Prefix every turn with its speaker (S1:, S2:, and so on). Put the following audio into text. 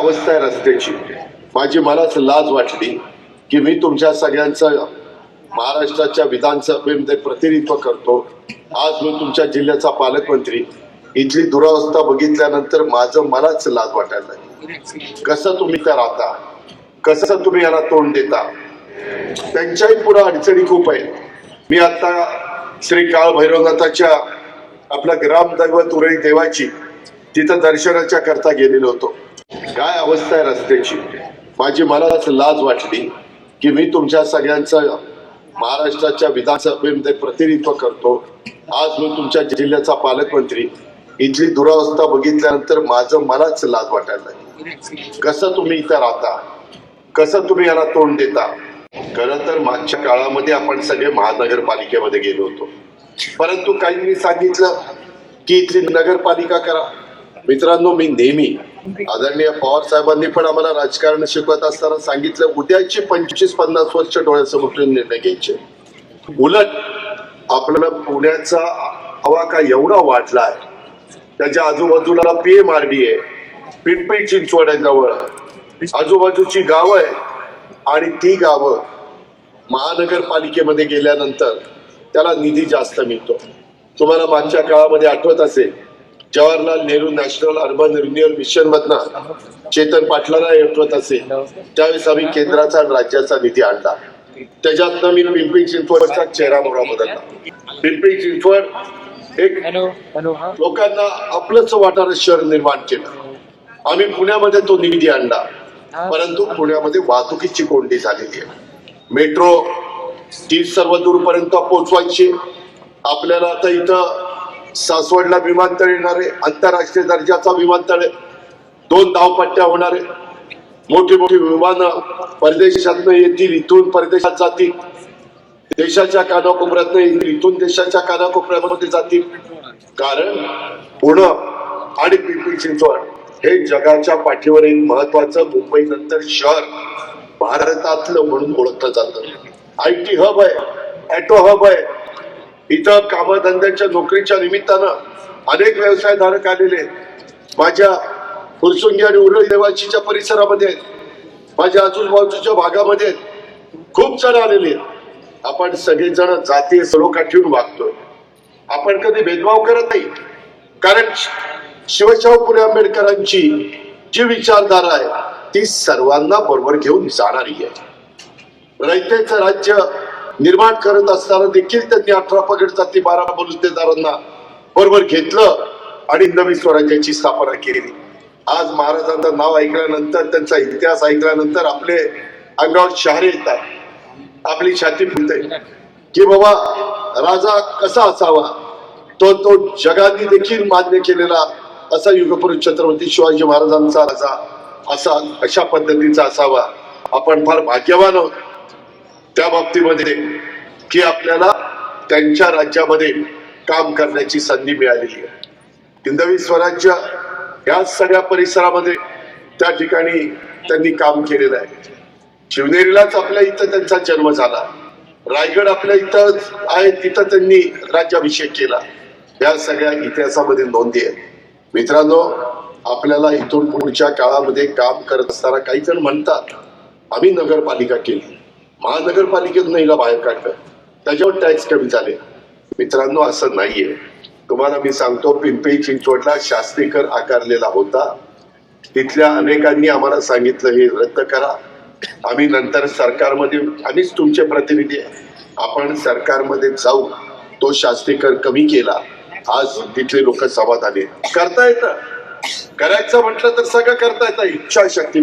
S1: अवस्था आहे रस्त्याची. माझी मलाच लाज वाटली की मी तुमच्या सगळ्यांचं महाराष्ट्राच्या विधानसभेमध्ये प्रतिनिधित्व करतो. आज मी तुमच्या जिल्ह्याचा पालकमंत्री. इथली दुरावस्था बघितल्यानंतर माझं मलाच लाज वाटायला लागली. कसं तुम्ही त्या राहता? कसं तुम्ही याला तोंड देता? त्यांच्याही पुढे अडचणी खूप आहेत. मी आता श्री काळ भैरवनाथाच्या आपल्या ग्रामदैवत उरळी देवाची तिथं दर्शनाच्या करता गेलेलो होतो. काय अवस्था आहे रस्त्याची? माझी मलाच लाज वाटली की मी तुमच्या सगळ्यांचं महाराष्ट्राच्या विधानसभेमध्ये प्रतिनिधित्व करतो. आज मी तुमच्या जिल्ह्याचा पालकमंत्री. इथली दुरावस्था बघितल्यानंतर माझं मलाच लाज वाटायला लागली. कसं तुम्ही इथं राहता? कसं तुम्ही याला तोंड देता? खरं तर मागच्या काळामध्ये आपण सगळे महानगरपालिकेमध्ये गेलो होतो. परंतु काहींनी सांगितलं की इथली नगरपालिका करा. मित्रांनो मी नेहमी आदरणीय पवार साहेबांनी पण आम्हाला राजकारण शिकवत असताना सांगितलं उद्याची पंचवीस पन्नास वर्ष डोळ्यासमोर निर्णय घ्यायचे. उलट आपल्याला पुण्याचा आवाका एवढा वाढलाय त्याच्या आजूबाजूला पीएम आर डी आहे पिंपरी चिंचवड आहे जवळ आजूबाजूची गावं आहे आणि ती गावं महानगरपालिकेमध्ये गेल्यानंतर त्याला निधी जास्त मिळतो. तुम्हाला मागच्या काळामध्ये आठवत असेल Jawaharlal Nehru national urban renewal mission मधनं चेतन पाटलाला आठवत असेल त्यावेळेस आम्ही केंद्राचा आणि राज्याचा निधी आणला. त्याच्यातनं मी पिंपरी चिंचवडचा चेहरा मोहरा बदलला. पिंपरी चिंचवड एक लोकांना आपलंच वाटारं शहर निर्माण केलं. आम्ही पुण्यामध्ये तो निधी आणला. परंतु पुण्यामध्ये वाहतुकीची कोंडी झालेली आहे. मेट्रो ती सर्व दूरपर्यंत पोहोचवायची. आपल्याला आता इथं सासवडला विमानतळ येणार आहे. आंतरराष्ट्रीय दर्जाचा विमानतळ आहे. दोन धावपट्ट्या होणार आहे. मोठी मोठी विमानं परदेशातनं येतील इथून परदेशात जातील. देशाच्या कानाकोपऱ्यातनं येतील इथून देशाच्या कानाकोपऱ्यामध्ये जातील. कारण पुणं आणि पिंपरी चिंचवड हे जगाच्या पाठीवर एक महत्वाचं मुंबई नंतर शहर भारतातलं म्हणून ओळखलं जातं. आय टी हब आहे ऍटो हब आहे. इथं कामधंद्यांच्या नोकरीच्या निमित्तानं अनेक व्यवसायधारक आलेले आहेत. माझ्या फुरसुंगी आणि उरळी देवाचीच्या परिसरामध्ये माझ्या आजूबाजूच्या भागामध्ये खूप जण आलेले आहेत. आपण सगळेजण जातीय सलोखा ठेवून वागतोय. आपण कधी भेदभाव करत नाही. कारण शिवशाहू फुले आंबेडकरांची जी विचारधारा आहे ती सर्वांना बरोबर घेऊन जाणारी आहे. रयतेचं राज्य निर्माण करत असताना देखील त्यांनी अठरा पगड जाती बारा बलुतेदारांना बरोबर घेतलं आणि नवी स्वराज्याची स्थापना केली. आज महाराजांचं नाव ऐकल्यानंतर त्यांचा इतिहास ऐकल्यानंतर आपले अंगावर शहारे येतात आपली छाती फुलते. की बाबा राजा कसा असावा? तो तो जगाने देखील मान्य केलेला असा युगपुरुष छत्रपती शिवाजी महाराजांचा राजा असा अशा पद्धतीचा असावा. आपण फार भाग्यवान आहोत. त्या बाबतीमध्ये की आपल्याला त्यांच्या राज्यामध्ये काम करण्याची संधी मिळालेली आहे. हिंदवी स्वराज्य या सगळ्या परिसरामध्ये त्या ठिकाणी त्यांनी काम केलेलं आहे. शिवनेरीलाच आपल्या इथं त्यांचा जन्म झाला. रायगड आपल्या इथं आहे तिथं त्यांनी राज्याभिषेक केला. या सगळ्या इतिहासामध्ये नोंदी आहे मित्रांनो आपल्याला इथून पुढच्या काळामध्ये काम करत असताना काही जण म्हणतात आम्ही नगरपालिका केली. महानगरपालिकेतून हिला बाहेर काढलं. त्याच्यावर टॅक्स कमी झाले. मित्रांनो असं नाहीये. तुम्हाला मी सांगतो पिंपरी चिंचवडला शास्त्री कर आकारलेला होता. तिथल्या अनेकांनी आम्हाला सांगितलं हे रद्द करा. आम्ही नंतर सरकारमध्ये आम्हीच तुमचे प्रतिनिधी आपण सरकारमध्ये जाऊ. तो शास्त्री कर कमी केला. आज तिथले लोक समाधानी करता येतं. करायचं म्हटलं तर सगळं करता येतं. इच्छाशक्ती